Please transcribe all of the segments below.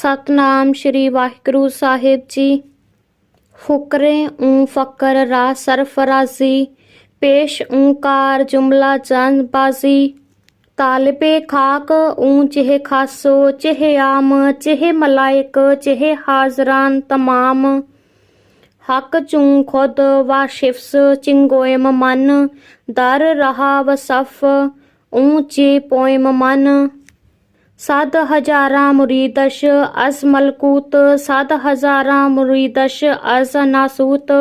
ਸਤਨਾਮ ਸ਼੍ਰੀ ਵਾਹਿਗੁਰੂ ਸਾਹਿਬ ਜੀ। ਫੁਕਰੇ ਊ ਫਕਰ ਰਾ ਸਰਫਰਾਜ਼ੀ, ਪੇਸ਼ ਓੰਕਾਰ ਜੁਮਲਾ ਜਨ ਬਾਜ਼ੀ ਤਾਲਬੇ ਖਾਕ ਊ ਚਿਹ ਖਾਸੋ, ਚਿਹ ਆਮ, ਚਿਹ ਮਲਾਇਕ, ਚਿਹ ਹਾਜ਼ਰਾਨ ਤਮਾਮ। ਹੱਕ ਚੂੰ ਖੁਦ ਵਾਸ਼ਿਫਸ, ਚਿੰਗੋਇਮ ਮਨ, ਦਰ ਰਹਾ ਵਸਫ ਊਚੇ ਪੋਇਮ ਮਨ। ਸਦ ਹਜ਼ਾਰਾਂ ਮੁਰੀਦਸ਼ ਅਸ ਮਲਕੂਤ ਸਦ ਹਜ਼ਾਰਾਂ ਮੁਰੀਦਸ਼ ਅਸ ਨਾਸੂਤ।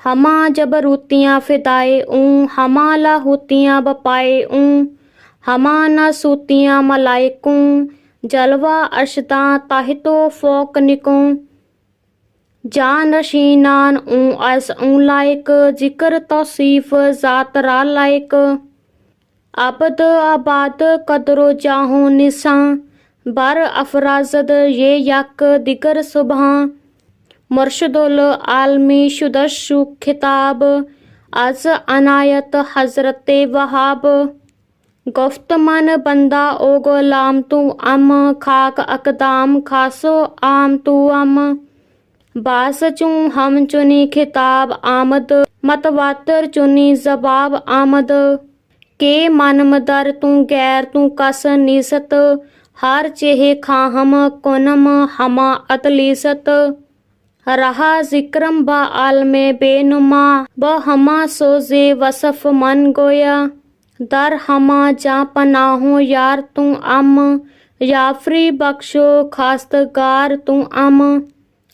ਹਮਾ ਜਬਰੂਤੀਆਂ ਫਿਦਾਏ ਊ ਹਮਾ ਲਾਹੂਤੀਆਂ ਬਪਾਏ ਊ ਹਮਾ ਨਾਸੂਤੀਆਂ ਮਲਾਇਕੂ, ਜਲਵਾ ਅਸ਼ਦਾ ਤਾਹਿਤੋ ਫੋਕ ਨਿਕੂ। ਜਾਨ ਰਸ਼ੀਨਾਨ ਊ ਅਸ ਊ ਲਾਇਕ, ਜ਼ਿਕਰ ਤੌਸੀਫ ਜ਼ਾਤ ਰਾ ਲਾਇਕ। ਅਬਦ ਆਬਾਦ ਕਦਰੋ ਜਾਹੋ ਨਿਸਾਂ, ਬਰ ਅਫਰਾਜ਼ਦ ਇਹ ਯਕ ਦਿਗਰ ਸੁਭਾਂ। ਮੁਰਸ਼ਦੁਲ ਆਲਮੀ ਸ਼ੁਦਸ਼ੂ ਖਿਤਾਬ, ਅਜ਼ ਅਨਾਇਤ ਹਜ਼ਰਤੇ ਵਹਾਬ। ਗੁਫਤ ਮਨ ਬੰਦਾ ਓ ਗੁਲਾਮ ਤੂੰ ਅਮ, ਖਾਕ ਅਕਦਾਮ ਖਾਸੋ ਆਮ ਤੂੰ ਅਮ। ਬਾਸ ਚੂੰ ਹਮ ਚੁਨੀ ਖਿਤਾਬ ਆਮਦ, ਮਤਵਾਤਰ ਚੁਨੀ ਜ਼ਬਾਬ ਆਮਦ। ਕੇ ਮਨ ਮਦਰ ਤੂੰ ਗੈਰ ਤੂੰ ਕਸ ਨਿਸਤ, ਹਰ ਚੇਹ ਖਾਹਮ ਕੋਨਮ ਹਮਾ ਅਤਲੀਸਤ। ਰਹਾ ਜ਼ਿਕਰਮ ਬਾ ਆਲਮੇ ਬੇਨੁਮਾ ਬ ਹਮਾ ਸੋਜ਼ੇ ਵਸਫ ਮਨ ਗੋਇਆ। ਦਰ ਹਮਾ ਜਾ ਪਨਾਹੋ ਯਾਰ ਤੂੰ ਅਮ ਯਾਫਰੀ ਬਖਸ਼ੋ ਖਾਸਤਗਾਰ ਤੂੰ ਅਮ।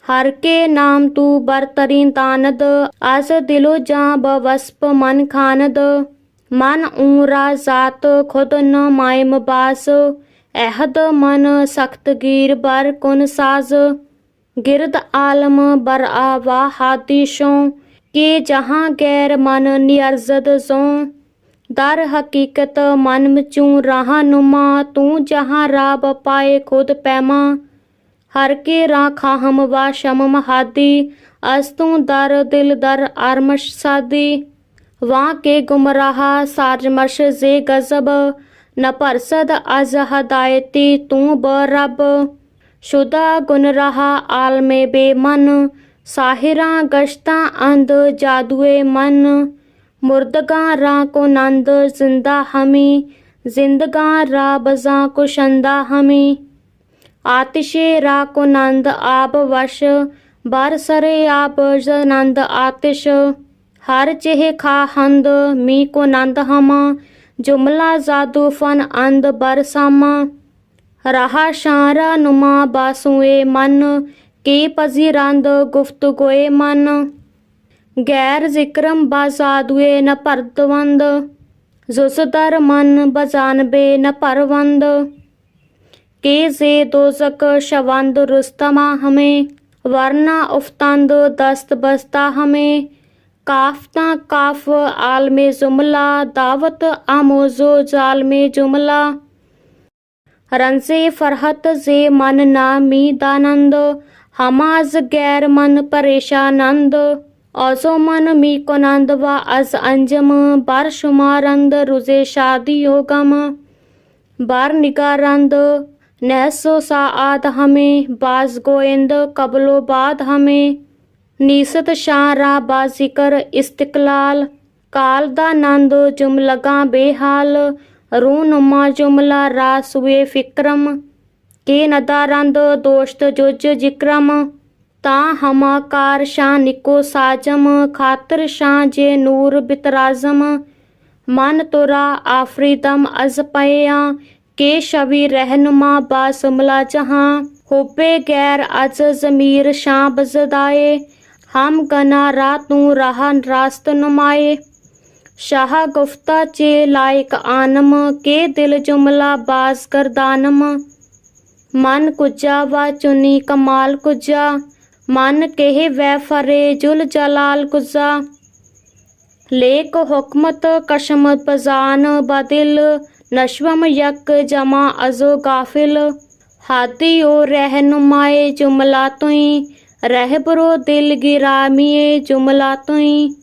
ਹਰ ਕੇ ਨਾਮ ਤੂੰ ਬਰਤਰੀ ਤਾਨਦ ਅਸ ਦਿਲੋ ਜਾਂ ਬਵਸਪ ਮਨ ਖਾਨਦ। ਮਨ ਊਰਾ ਜ਼ਾਤ ਖੁਦ ਨ ਮਾਇਮ ਬਾਸ ਅਹਿਦ ਮਨ ਸਖਤ ਗੀਰ ਬਰ ਕੁਨ ਸਾਜ਼। ਗਿਰਦ ਆਲਮ ਬਰ ਆਵਾ ਹਾਦੀਸ਼ੋਂ ਕੇ ਜਹਾਂ ਗੈਰ ਮਨ ਨਿਰਜ਼ਦ ਜ਼ੋਂ ਦਰ ਹਕੀਕਤ ਮਨ ਮਚੂ ਰਾਹ ਨੁਮਾ, ਤੂੰ ਜਹਾਂ ਰਾਬ ਪਾਏ ਖੁਦ ਪੈਮਾ। ਹਰ ਕੇ ਰਾਖਾ ਖਾਹਮ ਵਾ ਸ਼ਮ ਮਹਾਦੀ ਅਸ ਤੂੰ ਦਰ ਦਿਲ ਦਰ ਆਰਮਸ਼ ਸਾਦੀ। ਵਾਂ ਕੇ ਗੁਮਰਾਹ ਸਾਜਮਸ਼ ਜ਼ੇ ਗਜ਼ਬ, ਨ ਪਰਸਦ ਅਜ਼ ਹਦਾਇਤੀ ਤੂੰ ਬ ਰੱਬ। ਸ਼ੁਦਾ ਗੁਨ ਰਹਾ ਆਲਮੇ ਬੇਮਨ, ਸਾਹਿਰਾਂ ਗਸ਼ਤਾਂ ਅੰਧ ਜਾਦੂਏ ਮਨ। ਮੁਰਦਗਾਂ ਰਾ ਕੋ ਨੰਦ ਜ਼ਿੰਦਾ ਹਮੀ, ਜ਼ਿੰਦਗਾਂ ਰਾ ਬਜ਼ਾਂ ਕੁਸ਼ੰਦਾ ਹਮੀ। ਆਤਿਸ਼ੇ ਰਾ ਕੋ ਨੰਦ ਆਪ ਵਸ਼, ਬਰ ਸਰੇ ਆਪ ਜਨੰਦ ਆਤਿਸ਼। ਹਰ ਚਿਹ ਖਾ ਹੰਦ, ਮੀ ਕੋ ਨੰਦ ਹਮਾ, ਜੁਮਲਾ ਜਾਦੂ ਫਨ ਅੰਦ ਬਰਸਾਮਾ ਰਹਾ ਸ਼ਾਰਾ ਨੁਮਾ ਬਾਸੂਏ ਮਨ, ਕੀ ਪਜ਼ੀ ਰੰਦ ਗੁਫਤਗੋਏ ਮਨ। ਗੈਰ ਜ਼ਿਕਰਮ ਬਾਜ਼ਾਦੂਏ ਨ ਪਰਦਵੰਦ ਜ਼ੁਸਦਰ ਮਨ ਬਜਾਨਬੇ ਨ ਪਰਵੰਦ ਕੇ ਜ਼ੇ ਦੋਜ਼ਕ ਸ਼ਵੰਦ ਰੁਸਤਮਾ ਹਮੇ, ਵਰਨਾ ਉਫਤੰਦ ਦਸਤ ਬਸਤਾ ਹਮੇ ਕਾਫਤਾ ਕਾਫ, ਆਲਮੇ ਜੁਮਲਾ, ਦਾਵਤ ਆਮੋਜ਼ੋ, ਜਾਲਮੇ ਜੁਮਲਾ। ਰੰਜ਼ੇ ਫਰਹਤ ਜ਼ੇ ਮਨ ਨਾ ਮੀ ਦਾਨੰਦ ਹਮਾਜ਼ ਗੈਰ ਮਨ ਪਰੇਸ਼ਾਨੰਦ। ਔਜ਼ੋ ਮਨ ਮੀ ਕੋਨੰਦ ਵਾ ਅਜ਼ ਅੰਜਮ ਬਰ ਸ਼ੁਮਾਰੰਦ ਰੁਜ਼ੇ ਸ਼ਾਦੀ ਯੋਗਮ ਬਰ ਨਿਗਾਰੰਦ ਨੈਸੋ ਸਾਆਦ ਹਮੇ, ਬਾਜ਼ ਗੋਇੰਦ ਕਬਲੋ ਬਾਦ ਹਮੇ। ਨੀਸਤ ਸ਼ਾਰਾ ਬਾ ਜ਼ਿਕਰ ਇਸਤਕਲਾਲ, ਕਾਲ ਦਾ ਨੰਦ ਜੁਮਲਗਾ ਬੇਹਾਲ ਰੂ ਨੁਮਾ ਜੁਮਲਾ ਰਾਸਵੇ ਫਿਕਰਮ, ਕੇ ਨਦਾਰੰਦ ਦੋਸ਼ਤ ਜੁਜ ਜਿਕਰਮ, ਤਾਂ ਹਮਾਕਾਰ ਸ਼ਾਹ ਨਿਕੋ ਸਾਜਮ, ਖਾਤਰ ਸ਼ਾਹ ਜੇ ਨੂਰ ਬਿਤਰਾਜ਼ਮ, ਮਨ ਤੁਰਾ ਆਫਰੀਦਮ ਅਜ਼ ਪਇਆ ਕੇ ਸ਼ਵੀ ਰਹਿਨੁਮਾ ਬਾ ਜਹਾਂ ਹੋਪੇ ਗੈਰ ਅਜ਼ ਜ਼ਮੀਰ ਸ਼ਾਂ ਬਜ਼ਦਾਏ ਹਮ ਗਨਾ ਰਾ ਤੂੰ ਰਾਹ ਰਾਸਤ ਨੁਮਾਏ। ਸ਼ਾਹ ਗੁਫਤਾ ਚੇ ਲਾਇਕ ਆਨਮ, ਕੇ ਦਿਲ ਜੁਮਲਾ ਬਾਜ਼ ਕਰਦਾਨਮ ਮਨ ਕੁਜਾ ਵਾ ਚੁਨੀ ਕਮਾਲ ਕੁਜਾ। ਮਨ ਕਹਿ ਵੈ ਫਰੇ ਜੁਲ ਜਲਾਲ ਕੁਜਾ। ਲੇਕ ਹੁਕਮਤ ਕਸ਼ਮ ਬਜ਼ਾਨ ਬਦਿਲ, ਨਸ਼ਵਮ ਯਕ ਜਮਾ ਅਜ਼ੋ ਗਾਫਿਲ। ਹਾਦੀ ਓ ਰਹਿਨੁਮਾਏ ਜੁਮਲਾ ਤੁਈ ਰਹਿਬਰੋ ਦਿਲ ਗਿਰਾਮੀਏ ਜੁਮਲਾ ਤੁਈ।